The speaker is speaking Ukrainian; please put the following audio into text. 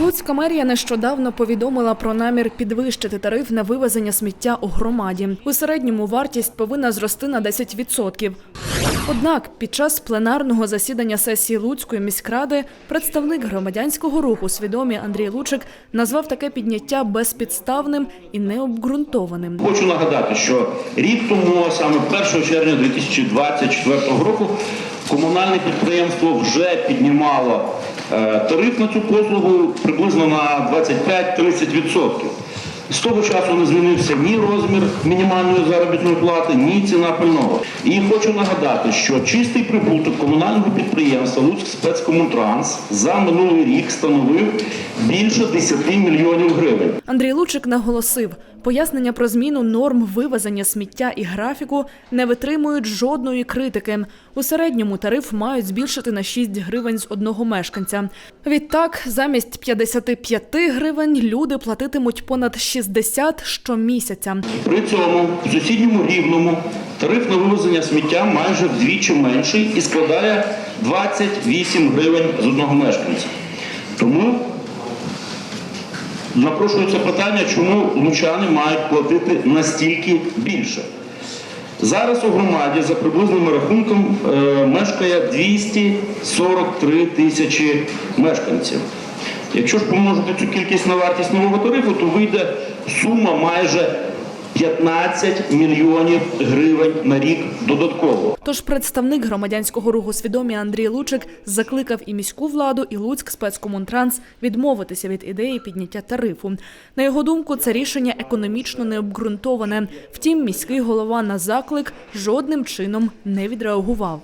Луцька мерія нещодавно повідомила про намір підвищити тариф на вивезення сміття у громаді. У середньому вартість повинна зрости на 10%. Однак під час пленарного засідання сесії Луцької міськради представник громадянського руху свідомі Андрій Лучик назвав таке підняття безпідставним і необґрунтованим. Хочу нагадати, що рік тому, саме 1 червня 2024 року, комунальне підприємство вже піднімало тариф на цю послугу приблизно на 25-30%. З того часу не змінився ні розмір мінімальної заробітної плати, ні ціна пального. І хочу нагадати, що чистий прибуток комунального підприємства Луцьк спецкомунтранс за минулий рік становив більше 10 мільйонів гривень. Андрій Лучик наголосив, пояснення про зміну норм вивезення сміття і графіку не витримують жодної критики. У середньому тариф мають збільшити на 6 гривень з одного мешканця. Відтак, замість 55 гривень люди платитимуть понад 60 щомісяця. При цьому в сусідньому рівному тариф на вивезення сміття майже вдвічі менший і складає 28 гривень з одного мешканця. Тому напрошується питання, чому лучани мають платити настільки більше. Зараз у громаді за приблизним рахунком е, мешкає 243 тисячі мешканців. Якщо ж помножити цю кількість на вартість нового тарифу, то вийде сума майже 15 мільйонів гривень на рік додатково. Тож представник громадянського руху свідомі Андрій Лучик закликав і міську владу, і Луцьк спецкомунтранс відмовитися від ідеї підняття тарифу. На його думку, це рішення економічно необґрунтоване. Втім, міський голова на заклик жодним чином не відреагував.